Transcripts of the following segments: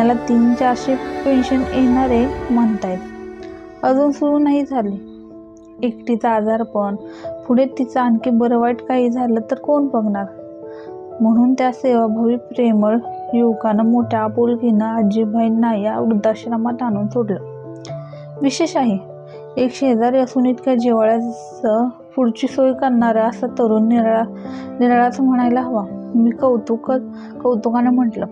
महिन्याला तीन चारशे पेन्शन येणारे म्हणतायत. अजून सुरू नाही झाले. एकटीचा आजारपण पुढे तिचं आणखी बरं वाईट काही झालं तर कोण बघणार? म्हणून त्या सेवाभावी प्रेमळ युवकानं मोठ्या आपुलकीनं आजीबाईंना या वृद्धाश्रमात आणून सोडलं. विशेष आहे एक शेजारी असून इतक्या जिवाळ्याचं पुढची सोय करणारा असा तरुण निराळा निराळाच म्हणायला हवा. मी कौतुक कौतुकानं म्हटलं.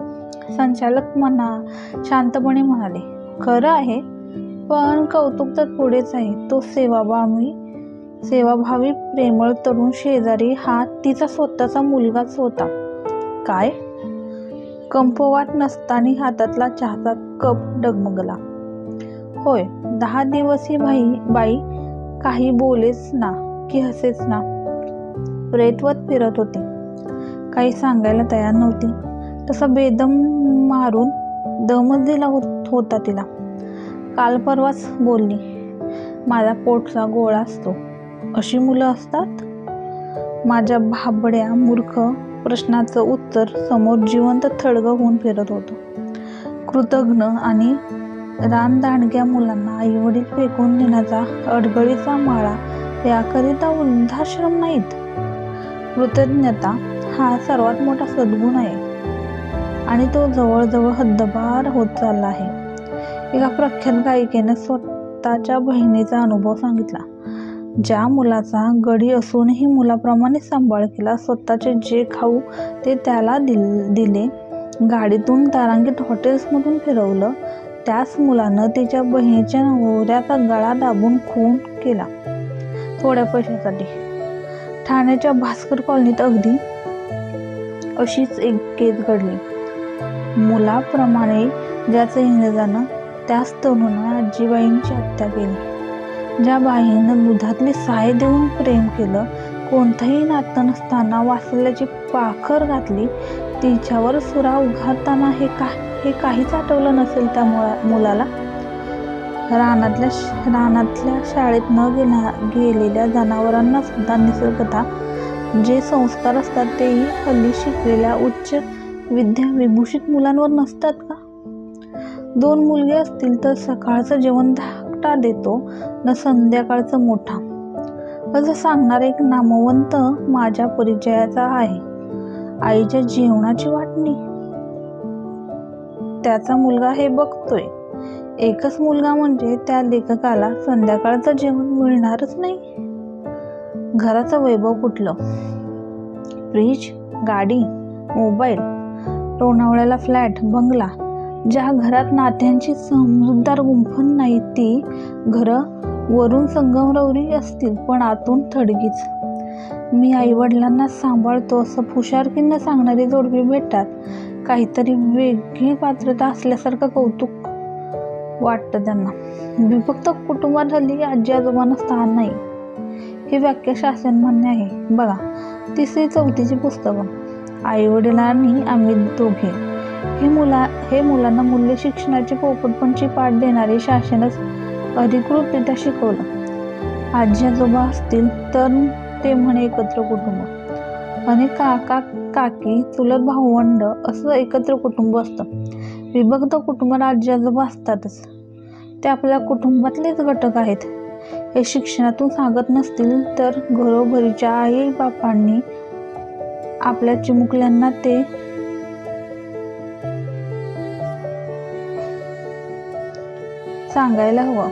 संचालक म्हणा शांतपणे म्हणाले खरं आहे पण कौतुक तर पुढेच आहे. तो सेवाभावी सेवाभावी प्रेमळ तरुण शेजारी हा तिचा स्वतःचा मुलगाच होता. काय? कंपवाट नसताना हातातला चहाचा कप डगमगला. होय दहा दिवस ही बाई बाई काही बोलेच ना की हसेच ना. प्रेतवत फिरत होती. काही सांगायला तयार नव्हती. तसा बेदम मारून दमच दिला होत होता तिला. काल परवाच बोलली माझा पोटचा गोळा असतो. अशी मुलं असतात? माझ्या भाबड्या मूर्ख प्रश्नाचं उत्तर समोर जिवंत थडगं होऊन फिरत होतो. कृतज्ञ आणि रानदांडग्या मुलांना आईवडील फेकून देण्याचा अडगळीचा माळा याकरिता वृद्धाश्रम नाहीत. कृतज्ञता हा सर्वात मोठा सद्गुण आहे. आणि तो जवळजवळ हद्दपार होत चालला आहे. एका प्रख्यात गायिकेने स्वतःच्या बहिणीचा अनुभव सांगितला. ज्या मुलाचा गडी असूनही मुलाप्रमाणे सांभाळ केला स्वतःचे जे खाऊ ते त्याला दिल दिले गाडीतून तारांकित हॉटेल्समधून फिरवलं त्याच मुलानं तिच्या बहिणीच्या नवऱ्याचा गळा दाबून खून केला. थोड्या पैशासाठी. ठाण्याच्या भास्कर कॉलनीत अगदी अशीच एक केस घडली. मुलाप्रमाणे ज्याचं इंग्रजानं त्याच तरुणानं आजीबाईंची हत्या केली. ज्या बाईनं दुधातले साय देऊन प्रेम केलं कोणतंही नातं नसताना वासल्याची पाखर घातली तिच्यावर सुरा उघडताना हे का हे काहीच आठवलं नसेल त्या मुला मुलाला? रानातल्या रानातल्या शाळेत न गेल्या गेलेल्या जनावरांना सुद्धा निसर्गता जे संस्कार असतात तेही हल्ली शिकलेल्या उच्च विद्या विभूषित मुलांवर नसतात का? दोन मुलगे असतील तर सकाळचं जेवण धाकटा देतो न संध्याकाळचं मोठा. असं सांगणार एक नामवंत माझ्या परिचयाचा आहे. आईच्या जेवणाची वाटणी. त्याचा मुलगा हे बघतोय. एकच मुलगा म्हणजे त्या लेखकाला संध्याकाळचं जेवण मिळणारच नाही. घराचं वैभव कुठलं? फ्रीज गाडी मोबाईल लोणावळ्याला फ्लॅट बंगला ज्या घरात नात्यांची समजूतदार गुंफण नाही ती घरं वरून संगमरवरी असतील पण आतून थडगीच. मी आईवडिलांना सांभाळतो असं फुशारकीनं सांगणारी जोडपी भेटतात. काहीतरी वेगळी पात्रता असल्यासारखं कौतुक वाटतं त्यांना. विभक्त कुटुंबात हल्ली आजी आजोबांना स्थान नाही. ही व्याख्या शासन मान्य आहे. बघा तिसरी चौथीची पुस्तकं. आईवडिलांनी आम्ही दोघे. हे मुला हे मुलांना मूल्य शिक्षणाची पोपटपणची पाठ देणारे शासनच अधिकृतरित्या शिकवलं. आजी आजोबा असतील तर ते म्हणे एकत्र कुटुंब. आणि काका काकी चुलत भावंड असं एकत्र कुटुंब असतं. विभक्त कुटुंबात आजी आजोबा असतातच. ते आपल्या कुटुंबातलेच घटक आहेत. हे शिक्षणातून सांगत नसतील तर घरोघरीच्या आई बापांनी आपल्या चिमुकल्यांना ते सांगायला हवं.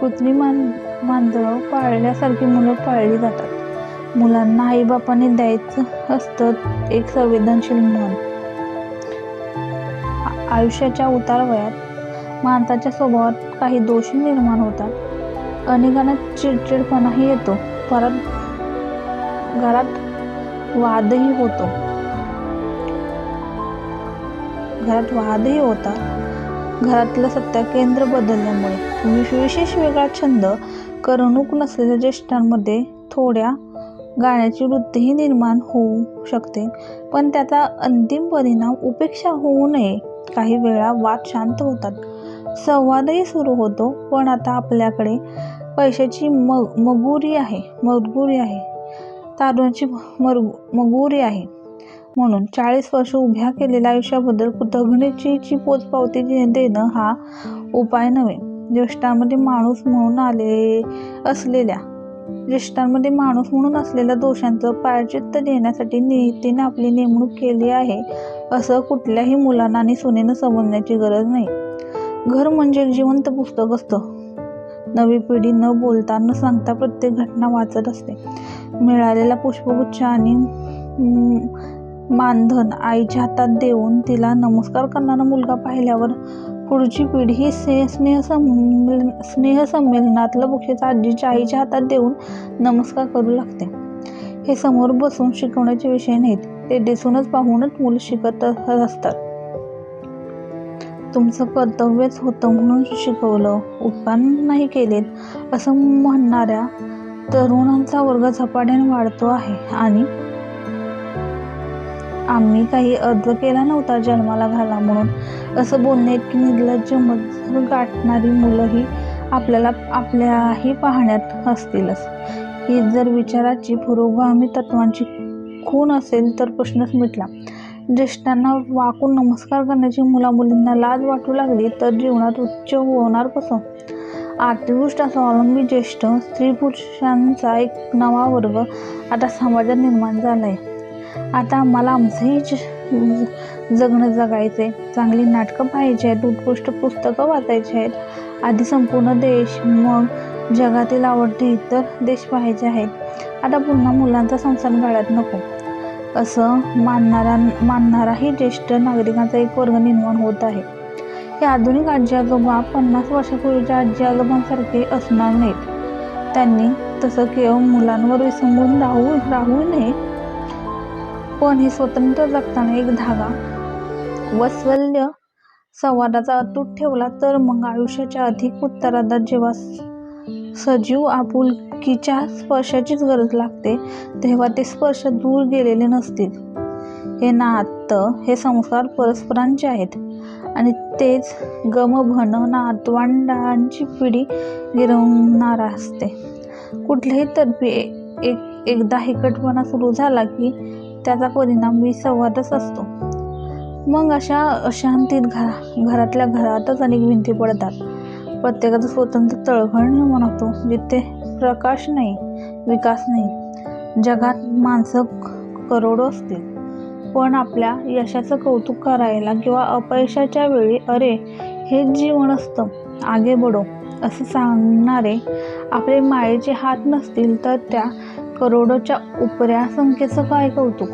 कुत्री मान मांजरं पाळल्यासारखी मुलं पाळली जातात. मुलांना आईबापाने द्यायचं असतं एक संवेदनशील मन. आयुष्याच्या उतार वयात माणसाच्या स्वभावात काही दोषी निर्माण होतात. अनेकांना चिडचिडपणाही येतो. परत घरात वादही होतो. घरात वादही होतात. घरातलं सत्ताकेंद्र बदलल्यामुळे विशेष वेगळा छंद करमणूक नसलेल्या ज्येष्ठांमध्ये थोड्या गाण्याची वृत्तीही निर्माण होऊ शकते. पण त्याचा अंतिम परिणाम उपेक्षा होऊ नये. काही वेळा वाद शांत होतात. संवादही सुरू होतो. पण आता आपल्याकडे पैशाची मग मगुरी आहे. मजबुरी आहे. तारुण्याची मर मगुरी आहे. म्हणून चाळीस वर्ष उभ्या केलेल्या आयुष्याबद्दल कृतज्ञतेची पोचपावती दे- देणं हा उपाय नव्हे. ज्येष्ठांमध्ये माणूस म्हणून आले असलेल्या ज्येष्ठांमध्ये माणूस म्हणून असलेल्या दोषांचं प्रायचित्त देण्यासाठी नियतीने आपली नेमणूक केली आहे असं कुठल्याही मुलांना आणि सुनेनं समजण्याची गरज नाही. घर म्हणजे एक जिवंत पुस्तक असतं. नवी पिढी न बोलता न सांगता प्रत्येक घटना वाचत असते. मिळालेला पुष्पगुच्छ आणि मानधन आईच्या हातात देऊन तिला नमस्कार करणारा मुलगा पाहिल्यावर पुढची पिढी ही स्नेह स्नेहसंमेल स्नेहसंमेलनातलं बक्षीस आजीच्या आईच्या हातात देऊन नमस्कार करू लागते. हे समोर बसून शिकवण्याचे विषय नाहीत. ते दिसूनच पाहूनच मुलं शिकत असतात. तुमचं कर्तव्यच होतं म्हणून शिकवलं. उपकार नाही केलेत असं म्हणणाऱ्या तरुणांचा वर्ग झपाट्याने वाढतो आहे. आणि आम्ही काही अर्ज केला नव्हता जन्माला घाला म्हणून. असं बोलणे की निर्लज्ज मजर गाठणारी मुलंही आपल्याला आपल्याही पाहण्यात असतीलच. ही जर विचाराची पुरोगामी तत्वांची खूण असेल तर प्रश्नच मिटला. ज्येष्ठांना वाकून नमस्कार करण्याची मुलामुलींना लाज वाटू लागली तर जीवनात उच्च होणार कसं? आर्थिकदृष्ट्या स्वावलंबी ज्येष्ठ स्त्री पुरुषांचा एक नवा वर्ग आता समाजात निर्माण झाला आहे आता आम्हाला आमचंही ज- जगणं जगायचं आहे चांगली नाटकं पाहायची आहेत उत्कृष्ट पुस्तकं वाचायची आहेत. आधी संपूर्ण देश मग जगातील आवडते इतर देश पाहायचे आहेत. आता पुन्हा मुलांचा संसार घालत नको. असं मानणारा मानणाराही ज्येष्ठ नागरिकांचा एक वर्ग निर्माण होत आहे. हे आधुनिक आजी आजोबा पन्नास वर्षापूर्वीच्या आजी आजोबांसारखे असणार नाहीत. त्यांनी तसं केवळ मुलांवर विसंबून राहू राहू नये पण हे स्वतंत्र जगताना एक धागा. वत्सल्य संवादाचा अतूट ठेवला तर मग आयुष्याच्या अधिक उत्तरार्धात जेव्हा सजीव आपुलकीच्या स्पर्शाचीच गरज लागते. तेव्हा ते स्पर्श दूर गेलेले नसतील. हे नातं हे संस्कार परस्परांचे आहेत. आणि तेच गमभन नातवंडांची पिढी गिरवणार असते. कुठल्याही तर्फे एक एकदा हिकटपणा सुरू झाला की त्याचा परिणाम विसंवादच असतो. मग अशा अशांतीत घरा घरातल्या घरातच अनेक भिंती पडतात. प्रत्येकाचं स्वतंत्र तळघळ निर्माण होतो जिथे प्रकाश नाही विकास नाही. जगात माणसं करोडो असतील. पण आपल्या यशाचं कौतुक करायला किंवा अपयशाच्या वेळी अरे हेच जीवन असतं आगे बडो असं सांगणारे आपले मायेचे हात नसतील तर त्या करोडोच्या उपऱ्या संख्येचं काय कौतुक?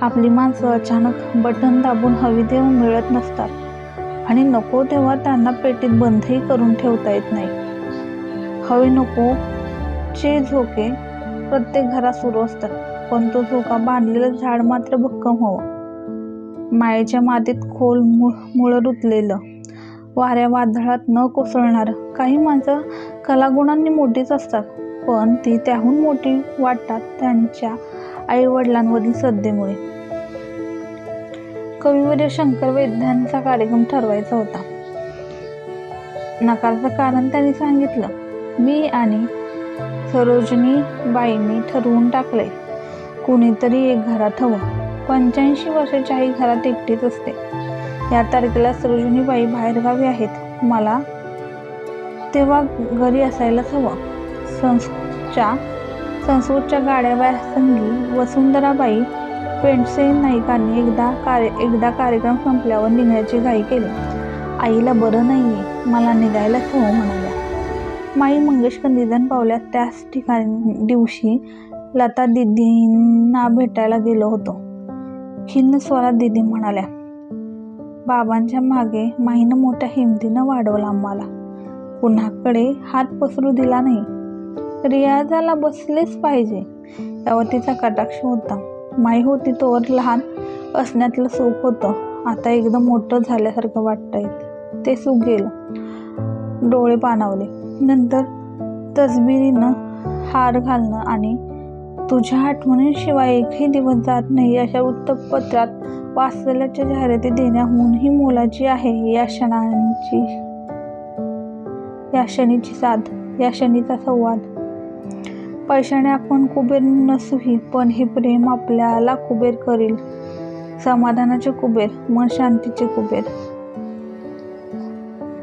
आपली माणसं अचानक बटन दाबून हवी देऊन मिळत नसतात. आणि नको तेव्हा त्यांना पेटीत बंदही करून ठेवता येत नाही. हवे नको चे झोके प्रत्येक घरात सुरू असतात पण तो झोका बांधलेलं झाड मात्र भक्कम हवं. मायेच्या मातीत खोल मुळ मुळं रुतलेलं वाऱ्या वादळात न कोसळणार काही माणसं कलागुणांनी मोठीच असतात पण ती त्याहून मोठी वाटतात त्यांच्या आईवडिलांवरील श्रद्धेमुळे. कविवर्य शंकर वैद्यांचा कार्यक्रम ठरवायचा होता. नकाराचं कारण त्यांनी सांगितलं. मी आणि सरोजनी बाईंनी ठरवून टाकले कुणीतरी एक घरात हवं. पंच्याऐंशी वर्षाची आई घरात एकटीच असते. या तारखेला सरोजनीबाई बाहेरगावी आहेत. मला तेव्हा घरी असायलाच हवं. संस्कृतच्या संस्कृतच्या गाड्या संगी वसुंधराबाई पेंडसे नाईकांनी एकदा कार्य एकदा कार्यक्रम संपल्यावर निघण्याची घाई केली. आईला बरं नाही आहे मला निघायलाच हवं म्हणाल्या. माई मंगेशकर निधन पावल्या त्याच ठिकाणी दिवशी लता दिदींना भेटायला गेलो होतो. खिन्न स्वरात दिदी म्हणाल्या बाबांच्या मागे माईनं मोठ्या हिमतीनं वाढवलं आम्हाला. कुणाकडे हात पसरू दिला नाही. रियाजाला बसलेच पाहिजे. तेव्हा तिचा कटाक्ष होता. माई होती तोवर लहान असण्यातलं सुख होतं. आता एकदम मोठं झाल्यासारखं वाटतंय. ते सुख गेलं. डोळे पाणावले. नंतर तसबिरीनं हार घालणं आणि तुझ्या आठवणींशिवाय एकही दिवस जात नाही अशा वृत्तपत्रात वाचलेल्याच्या जाहिराती देण्याहूनही मोलाची आहे या क्षणांची. या क्षणीची साथ या क्षणीचा संवाद. पैशाने आपण कुबेर नसूही पण हे प्रेम आपल्याला कुबेर करील. समाधानाचे कुबेर मन शांतीचे कुबेर.